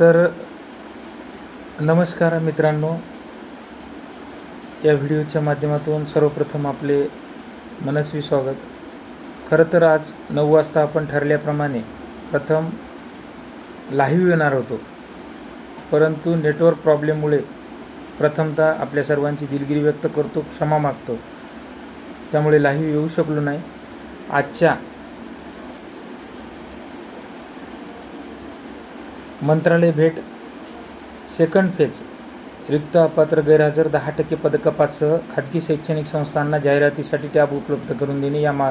तर नमस्कार मित्रांनो. या व्हिडिओच्या माध्यमातून सर्वप्रथम आपले मनस्वी स्वागत. खरं तर आज नऊ वाजता आपण ठरल्याप्रमाणे प्रथम लाईव्ह येणार होतो. परंतु नेटवर्क प्रॉब्लेममुळे प्रथमतः आपल्या सर्वांची दिलगिरी व्यक्त करतो क्षमा मागतो. त्यामुळे लाईव्ह येऊ शकलो नाही. आजच्या मंत्रालय भेट सेकंड फेज रिक्त अपात्र गैरहजर दहा टक्के पदकपातसह खाजगी शैक्षणिक संस्थांना जाहिरातीसाठी टॅब उपलब्ध करून देणे या मा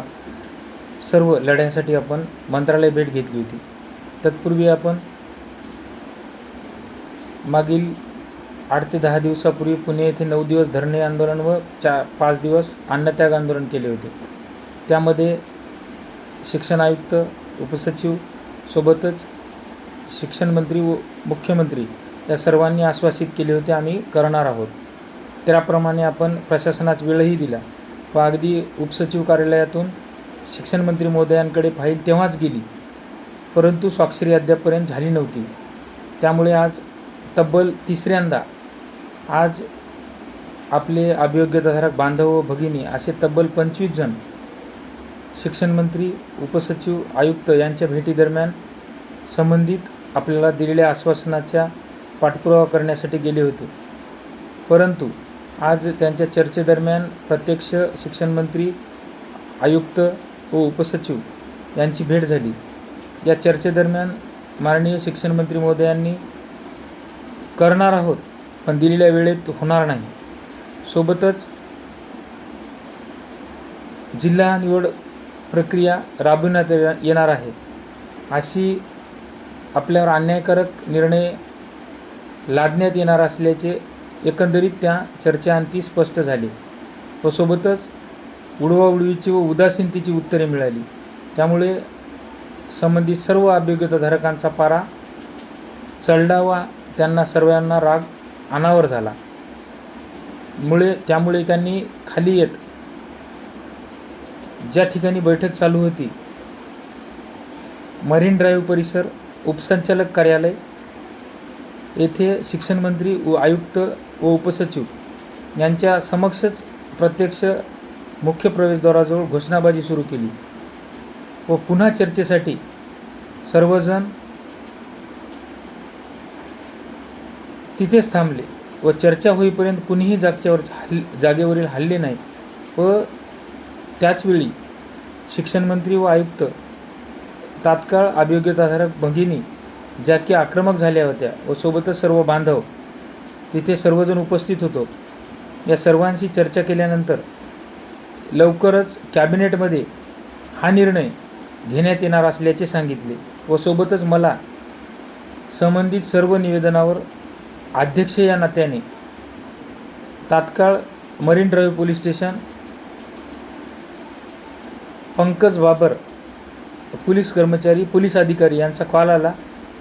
सर्व लढ्यासाठी आपण मंत्रालय भेट घेतली होती. तत्पूर्वी आपण मागील आठ ते दहा दिवसापूर्वी पुणे येथे नऊ दिवस धरणे आंदोलन व चा पाच दिवस अन्नत्याग आंदोलन केले होते. त्यामध्ये शिक्षण आयुक्त उपसचिव सोबतच शिक्षणमंत्री व मुख्यमंत्री या सर्वांनी आश्वासित केले होते आम्ही करणार आहोत. त्याप्रमाणे आपण प्रशासनास वेळही दिला. व अगदी उपसचिव कार्यालयातून शिक्षणमंत्री महोदयांकडे फाईल तेव्हाच गेली. परंतु स्वाक्षरी अद्यापपर्यंत झाली नव्हती. त्यामुळे आज तब्बल तिसऱ्यांदा आज आपले अभियोग्यताधारक बांधव व भगिनी असे तब्बल पंचवीस जण शिक्षणमंत्री उपसचिव आयुक्त यांच्या भेटीदरम्यान संबंधित आपल्याला दिलेल्या आश्वासनाच्या पाठपुरावा करण्यासाठी गेले होते. परंतु आज त्यांच्या चर्चेदरम्यान प्रत्यक्ष शिक्षण मंत्री आयुक्त व उपसचिव यांची भेट झाली. या चर्चेदरम्यान माननीय शिक्षण मंत्री महोदयांनी करणार आहोत पण दिलेल्या वेळेत होणार नाही. सोबतच जिल्हा निवड प्रक्रिया राबविण्यात ये- येणार आहे अशी आपल्यावर अन्यायकारक निर्णय लादण्यात येणार असल्याचे एकंदरीत त्या चर्चेअंती स्पष्ट झाले व सोबतच उडवाउडवीची व उदासीनतेची उत्तरे मिळाली. त्यामुळे संबंधित सर्व अभियोग्यताधारकांचा पारा चढला व त्यांना सर्वांना राग अनावर झाला. मुळे त्यामुळे त्यांनी खाली येत ज्या ठिकाणी बैठक चालू होती मरीन ड्राईव्ह परिसर उपसंचालक कार्यालय येथे शिक्षणमंत्री व आयुक्त व उपसचिव यांच्या समक्षच प्रत्यक्ष मुख्य प्रवेशद्वाराजवळ घोषणाबाजी सुरू केली व पुन्हा चर्चेसाठी सर्वजण तिथेच थांबले व चर्चा होईपर्यंत कुणीही जागच्यावर हल् जागेवरील हल्ले नाही व त्याचवेळी शिक्षणमंत्री व आयुक्त तात्काळ अभियोग्यताधारक भगिनी ज्या की आक्रमक झाल्या होत्या व सोबतच सर्व बांधव तिथे सर्वजण उपस्थित होतो. या सर्वांशी चर्चा केल्यानंतर लवकरच कॅबिनेटमध्ये हा निर्णय घेण्यात येणार असल्याचे सांगितले व सोबतच मला संबंधित सर्व निवेदनावर अध्यक्ष या नात्याने तात्काळ Marine Drive police station Pankaj Babar police कर्मचारी पोलीस अधिकारी यांचा कॉल आला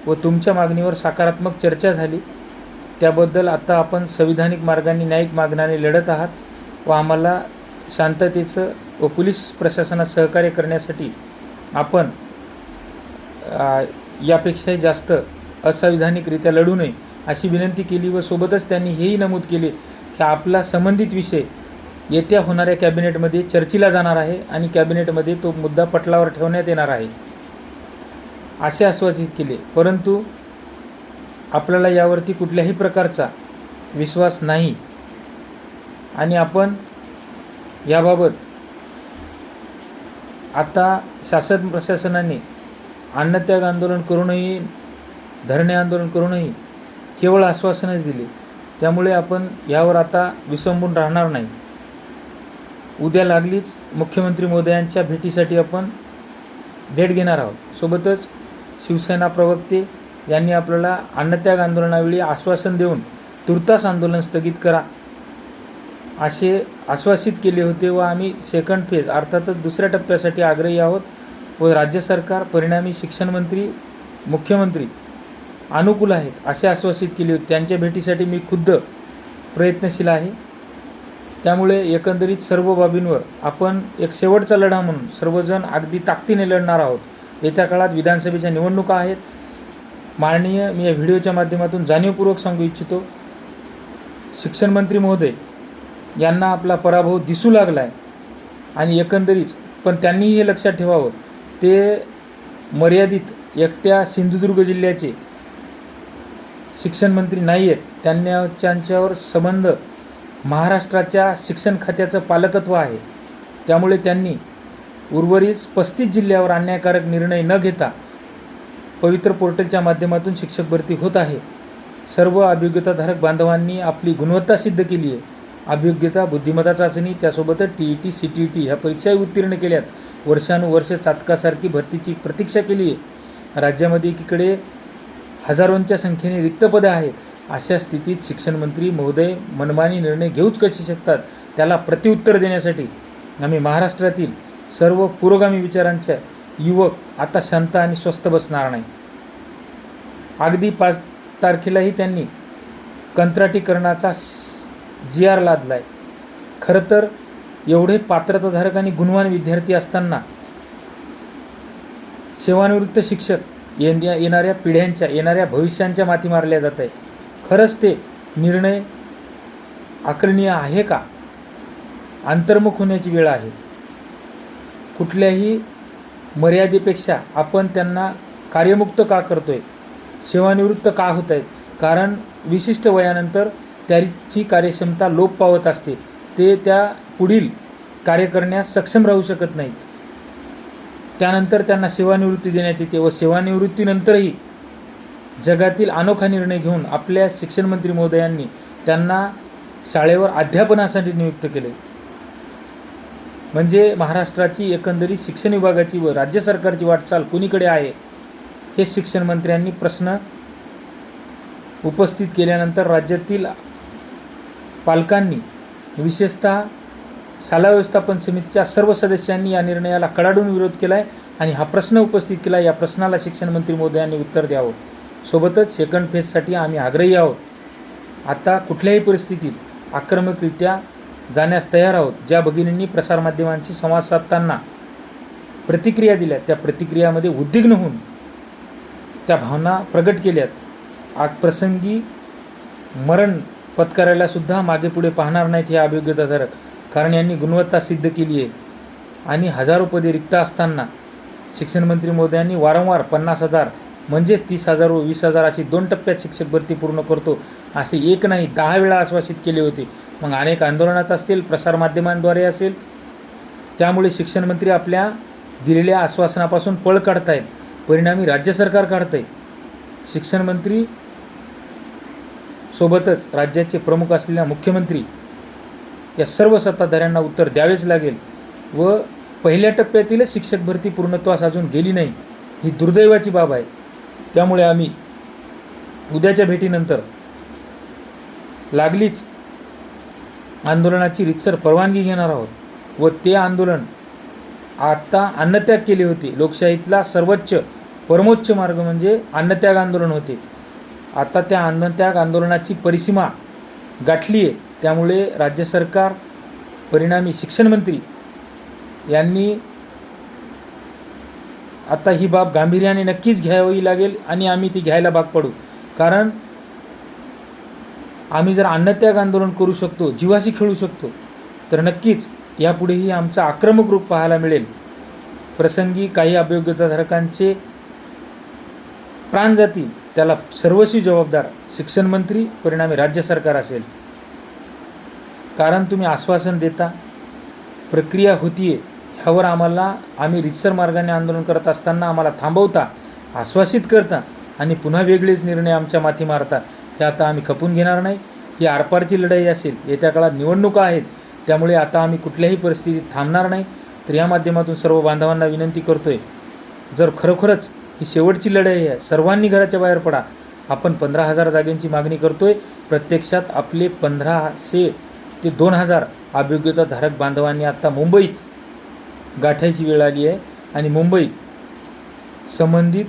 व तुमच्या मागणीवर सकारात्मक चर्चा झाली. त्याबद्दल आता आपण संविधानिक मार्गाने न्यायिक मागण्याने लढत आहात व आम्हाला शांततेचं व पोलीस प्रशासनात सहकार्य करण्यासाठी आपण यापेक्षाही जास्त असंविधानिकरित्या लढू नये अशी विनंती केली व सोबतच त्यांनी हेही नमूद केले की आपला संबंधित विषय येत्या होणाऱ्या कॅबिनेटमध्ये चर्चेला जाणार आहे आणि कॅबिनेटमध्ये तो मुद्दा पटलावर ठेवण्यात येणार आहे. असे आश्वासित केले. परंतु आपल्याला यावरती कुठल्याही प्रकारचा विश्वास नाही. आणि आपण याबाबत आता शासन प्रशासनाने अन्नत्याग आंदोलन करूनही धरणे आंदोलन करूनही केवळ आश्वासनच दिले. त्यामुळे आपण यावर आता विसंबून राहणार नाही. उद्या लागलीच मुख्यमंत्री मोदयांच्या भेटीसाठी आपण भेट घेणार आहोत. सोबतच शिवसेना प्रवक्ते यांनी आपल्याला अन्नत्याग आंदोलनावेळी आश्वासन देऊन तुर्तास आंदोलन स्थगित करा असे आश्वासित केले होते व आम्ही सेकंड फेज अर्थातच दुसऱ्या टप्प्यासाठी आग्रही आहोत व राज्य सरकार परिणामी शिक्षण मंत्री मुख्यमंत्री अनुकूल आहेत असे आश्वासित केले होते. त्यांच्या भेटीसाठी मी खुद्द प्रयत्नशील आहे. त्यामुळे एकंदरीत सर्व बाबींवर आपण एक शेवटचा लढा म्हणून सर्वजण अगदी ताकदीने लढणार आहोत. येत्या काळात विधानसभेच्या निवडणुका आहेत. माननीय मी या व्हिडिओच्या माध्यमातून जाणीवपूर्वक सांगू इच्छितो शिक्षण मंत्री महोदय यांना आपला पराभव दिसू लागला आहे आणि एकंदरीत पण त्यांनीही हे लक्षात ठेवावं. ते मर्यादित एकट्या सिंधुदुर्ग जिल्ह्याचे शिक्षण मंत्री नाही आहेत त्यांना त्यांच्यावर संबंध महाराष्ट्राच्या शिक्षण खात्याचं पालकत्व आहे. त्यामुळे त्यांनी उर्वरित पस्तीस जिल्ह्यावर अन्यायकारक निर्णय न घेता पवित्र पोर्टलच्या माध्यमातून शिक्षक भरती होत आहे. सर्व अभियोग्यताधारक बांधवांनी आपली गुणवत्ता सिद्ध केली आहे. अभियोग्यता बुद्धिमत्ता चाचणी त्यासोबतच T E T C T E T ह्या परीक्षाही उत्तीर्ण केल्यात. वर्षानुवर्ष चातकासारखी भरतीची प्रतीक्षा केली आहे. राज्यामध्ये एकीकडे हजारोंच्या संख्येने रिक्त पदे आहेत. अशा स्थितीत शिक्षणमंत्री महोदय मनमानी निर्णय घेऊच कसे शकतात? त्याला प्रत्युत्तर देण्यासाठी आम्ही महाराष्ट्रातील सर्व पुरोगामी विचारांच्या युवक आता शांत आणि स्वस्थ बसणार नाही. अगदी पाच तारखेलाही त्यांनी कंत्राटीकरणाचा जी आर लादला आहे खरं तर एवढे पात्रताधारक आणि गुणवान विद्यार्थी असताना सेवानिवृत्त शिक्षक येण्या येणाऱ्या पिढ्यांच्या येणाऱ्या भविष्यांच्या माथी मारल्या जात आहे खरंच ते निर्णय आकरणीय आहे का? अंतर्मुख होण्याची वेळ आहे. कुठल्याही मर्यादेपेक्षा आपण त्यांना कार्यमुक्त का करतो आहे सेवानिवृत्त का होत आहेत कारण विशिष्ट वयानंतर त्याची कार्यक्षमता लोप पावत असते. ते त्या पुढील कार्य करण्यास सक्षम राहू शकत नाहीत. त्यानंतर त्यांना सेवानिवृत्ती देण्यात येते व सेवानिवृत्तीनंतरही जगातील अनोखा निर्णय घेऊन आपल्या शिक्षण मंत्री महोदयांनी त्यांना शाळेवर अध्यापनासाठी नियुक्त केले. म्हणजे महाराष्ट्राची एकंदरीत शिक्षण विभागाची व राज्य सरकारची वाटचाल कुणीकडे आहे? हे शिक्षण मंत्र्यांनी प्रश्न उपस्थित केल्यानंतर राज्यातील पालकांनी विशेषतः शाला व्यवस्थापन समितीच्या सर्व सदस्यांनी या निर्णयाला कडाडून विरोध केला आहे आणि हा प्रश्न उपस्थित केला या प्रश्नाला शिक्षण मंत्री महोदयांनी उत्तर द्यावं. सोबतच सेकंड फेजसाठी आम्ही आग्रही आहोत. आता कुठल्याही परिस्थितीत आक्रमकरित्या जाण्यास तयार आहोत. ज्या भगिनींनी प्रसारमाध्यमांशी संवाद साधताना प्रतिक्रिया दिल्या त्या प्रतिक्रियामध्ये उद्विग्न होऊन त्या भावना प्रगट केल्यात. आग प्रसंगी मरण पत्करायला सुद्धा मागे पुढे पाहणार नाहीत हे अभियोग्यताधारक कारण यांनी गुणवत्ता सिद्ध केली आहे. आणि हजारो पदे रिक्त असताना शिक्षणमंत्री मोदयांनी वारंवार पन्नास हजार म्हणजेच तीस हजार व वीस हजार अशी दोन टप्प्यात शिक्षक भरती पूर्ण करतो असे एक नाही दहा वेळा आश्वासित केले होते. मग अनेक आंदोलनात असतील प्रसारमाध्यमांद्वारे असेल त्यामुळे शिक्षणमंत्री आपल्या दिलेल्या आश्वासनापासून पळ काढतायत. आहेत परिणामी राज्य सरकार काढत आहे सोबतच राज्याचे प्रमुख असलेल्या मुख्यमंत्री या सर्व सत्ताधाऱ्यांना उत्तर द्यावेच लागेल व पहिल्या टप्प्यातीलच शिक्षक भरती पूर्णत्वास अजून गेली नाही ही दुर्दैवाची बाब आहे. त्यामुळे आम्ही उद्याच्या भेटीनंतर लागलीच आंदोलनाची रितसर परवानगी घेणार आहोत व ते आंदोलन आत्ता अन्नत्याग केले होते. लोकशाहीतला सर्वोच्च परमोच्च मार्ग म्हणजे अन्नत्याग आंदोलन होते. आता त्या अन्नत्याग आंदोलनाची परिसीमा गाठली आहे त्यामुळे राज्य सरकार परिणामी शिक्षणमंत्री यांनी आता ही बाब गांभीर्याने नक्कीच घ्यावी लागेल आणि आम्ही ती घ्यायला भाग पडू. कारण आम्ही जर अन्नत्याग आंदोलन करू शकतो जीवाशी खेळू शकतो तर नक्कीच यापुढेही आमचा आक्रमक रूप पाहायला मिळेल. प्रसंगी काही अभियोग्यताधारकांचे प्राण जातील त्याला सर्वस्वी जबाबदार शिक्षण मंत्री परिणामी राज्य सरकार असेल. कारण तुम्ही आश्वासन देता प्रक्रिया होतीये ह्यावर आम्हाला आम्ही रितसर मार्गाने आंदोलन करत असताना आम्हाला थांबवता आश्वासित करता आणि पुन्हा वेगळेच निर्णय आमच्या माथी मारता हे आता आम्ही खपून घेणार नाही. ही आरपारची लढाई असेल येत्या काळात निवडणुका आहेत त्यामुळे आता आम्ही कुठल्याही परिस्थितीत थांबणार नाही. तर या माध्यमातून सर्व बांधवांना विनंती करतोय जर खरोखरच ही शेवटची लढाई आहे सर्वांनी घराच्या बाहेर पडा. आपण पंधरा हजार जागेंची मागणी करतोय प्रत्यक्षात आपले पंधराशे ते दोन हजार अभियोग्यताधारक बांधवांनी आत्ता मुंबईत गाठायची वेळ आली आहे. आणि मुंबईत संबंधित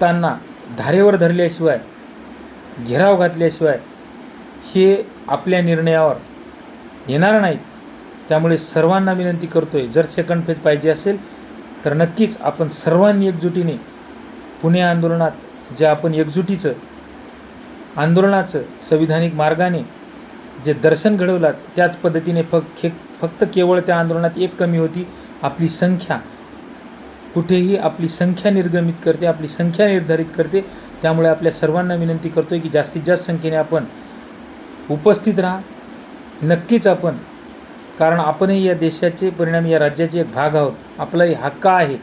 त्यांना धारेवर धरल्याशिवाय घेराव घातल्याशिवाय हे आपल्या निर्णयावर येणार नाहीत. त्यामुळे सर्वांना विनंती करतोय जर सेकंड फेज पाहिजे असेल तर नक्कीच आपण सर्वांनी एकजुटीने पुणे आंदोलनात जे आपण एकजुटीचं आंदोलनाचं संविधानिक मार्गाने जे दर्शन घडवलात त्याच पद्धतीने फक्त फक्त केवळ त्या आंदोलनात एक कमी होती आपली संख्या. कुठेही आपली संख्या निर्गमित करते आपली संख्या निर्धारित करते त्यामुळे आपल्या सर्वांना विनंती करतो आहे की जास्तीत जास्त संख्येने आपण उपस्थित राहा. नक्कीच आपण कारण आपणही या देशाचे परिणाम या राज्याचे एक भाग आहोत. आपलाही हक्क आहे.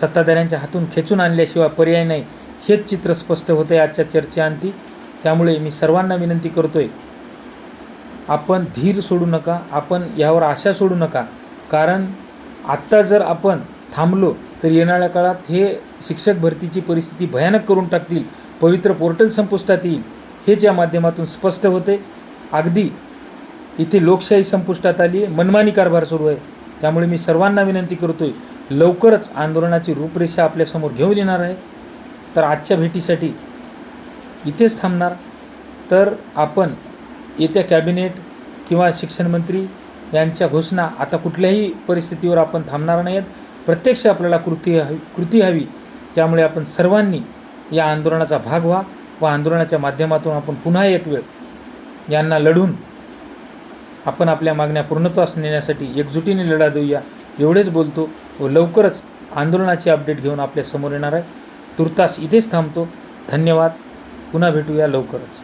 सत्ताधाऱ्यांच्या हातून खेचून आणल्याशिवाय पर्याय नाही. हेच चित्र स्पष्ट होतं आहे आजच्या चर्चेअंती. त्यामुळे मी सर्वांना विनंती करतो आहे आपण धीर सोडू नका आपण यावर आशा सोडू नका. कारण आत्ता जर आपण थांबलो तर येणाऱ्या काळात हे शिक्षक भरतीची परिस्थिती भयानक करून टाकतील पवित्र पोर्टल संपुष्टात येईल. हेच या माध्यमातून स्पष्ट होते अगदी इथे लोकशाही संपुष्टात आली आहे मनमानी कारभार सुरू आहे. त्यामुळे मी सर्वांना विनंती करतो आहे लवकरच आंदोलनाची रूपरेषा आपल्यासमोर घेऊन येणार आहे. तर आजच्या भेटीसाठी इथेच थांबणार. तर आपण येत्या कॅबिनेट किंवा शिक्षणमंत्री यांच्या घोषणा आता कुठल्याही परिस्थितीवर आपण थांबणार नाहीत. प्रत्यक्ष आपल्याला कृती हवी कृती हवी. त्यामुळे आपण सर्वांनी या आंदोलनाचा भाग व्हा व आंदोलनाच्या माध्यमातून आपण पुन्हा एक वेळ यांना लढून आपण आपल्या मागण्या पूर्णत्वास नेण्यासाठी एकजुटीने लढा देऊया. एवढेच बोलतो व लवकरच आंदोलनाची अपडेट घेऊन आपल्यासमोर येणार आहे. तुर्तास इथेच थांबतो. धन्यवाद. पुन्हा भेटूया लवकरच.